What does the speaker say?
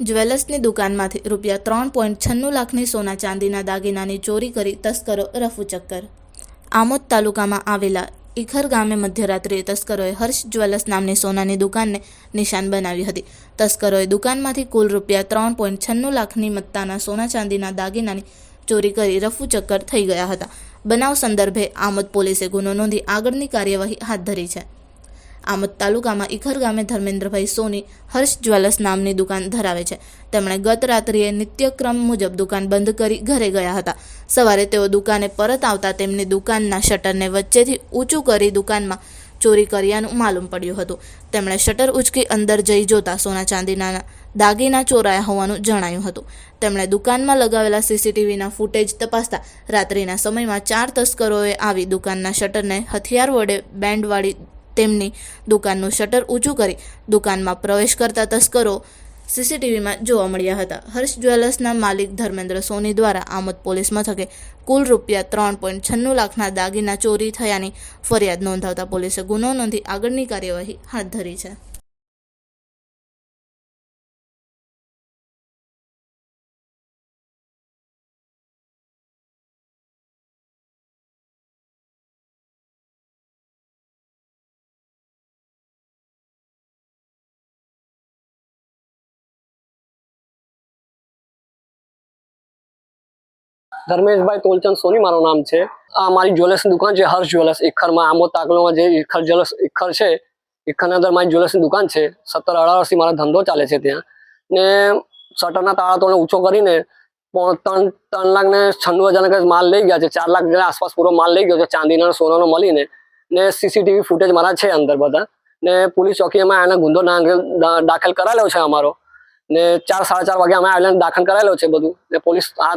જ્વેલર્સની દુકાનમાંથી રૂપિયા ત્રણ પોઈન્ટ છન્નું લાખની સોના ચાંદીના દાગીનાની ચોરી કરી તસ્કરો રફુ ચક્કર. આમોદ તાલુકામાં આવેલા ઇખર ગામે મધ્યરાત્રિએ તસ્કરોએ હર્ષ જ્વેલર્સ નામની સોનાની દુકાનને નિશાન બનાવી હતી. તસ્કરોએ દુકાનમાંથી કુલ રૂપિયા ત્રણ પોઈન્ટ છન્નું લાખની મત્તાના સોના ચાંદીના દાગીનાની ચોરી કરી રફુ ચક્કર થઈ ગયા હતા. બનાવ સંદર્ભે આમોદ પોલીસે ગુનો નોંધી આગળની કાર્યવાહી હાથ ધરી છે. આમોદ તાલુકામાં ઇખર ગામે ધર્મેન્દ્રભાઈ સોની હર્ષ જ્વેલર્સ નામની દુકાન ધરાવે છે. તેમણે ગત રાત્રિએ નિત્યક્રમ મુજબ દુકાન બંધ કરી ઘરે ગયા હતા. સવારે તેઓ દુકાને પરત આવતા તેમની દુકાનના શટરને વચ્ચેથી ઊંચું કરી દુકાનમાં ચોરી કર્યાનું માલુમ પડ્યું હતું. તેમણે શટર ઉચકી અંદર જઈ જોતા સોના ચાંદીના દાગીના ચોરાયા હોવાનું જણાયું હતું. તેમણે દુકાનમાં લગાવેલા સીસીટીવીના ફૂટેજ તપાસતા રાત્રિના સમયમાં ચાર તસ્કરોએ આવી દુકાનના શટરને હથિયાર વડે બેન્ડવાળી તેમની દુકાનનું શટર ઊંચું કરી દુકાનમાં પ્રવેશ કરતા તસ્કરો સીસીટીવીમાં જોવા મળ્યા હતા. હર્ષ જ્વેલર્સના માલિક ધર્મેન્દ્ર સોની દ્વારા આમોદ પોલીસ મથકે કુલ રૂપિયા ત્રણ પોઈન્ટ છન્નું લાખના દાગીના ચોરી થયાની ફરિયાદ નોંધાવતા પોલીસે ગુનો નોંધી આગળની કાર્યવાહી હાથ ધરી છે. ધર્મેશભાઈ તોલચંદ સોની મારું નામ છે. આ મારી જ્વેલર્સની દુકાન છે, હર્ષ જ્વેલર્સ, ઇખરમાં આમોદ તાકલોમાં જે ઇખર જ્વેલર્સ, ઇખર છે, ઇખરની અંદર મારી જ્વેલર્સની દુકાન છે. સત્તર અઢાર મારો ધંધો ચાલે છે ત્યાં. ને શટરના તાળા તોડને ઊંચો કરીને ત્રણ ત્રણ લાખ ને છન્નું હજાર માલ લઈ ગયા છે. ચાર લાખ આસપાસ પૂરો માલ લઈ ગયો છે, ચાંદીનો સોનાનો મળીને. ને સીસીટીવી ફૂટેજ મારા છે અંદર બધા. ને પોલીસ ચોકીમાં એના ગુંદો દાખલ કરાયેલો છે અમારો. ને ચાર, સાડા ચાર વાગે અમે આવેલા દાખલ કરાયેલો છે બધું. ને પોલીસ આ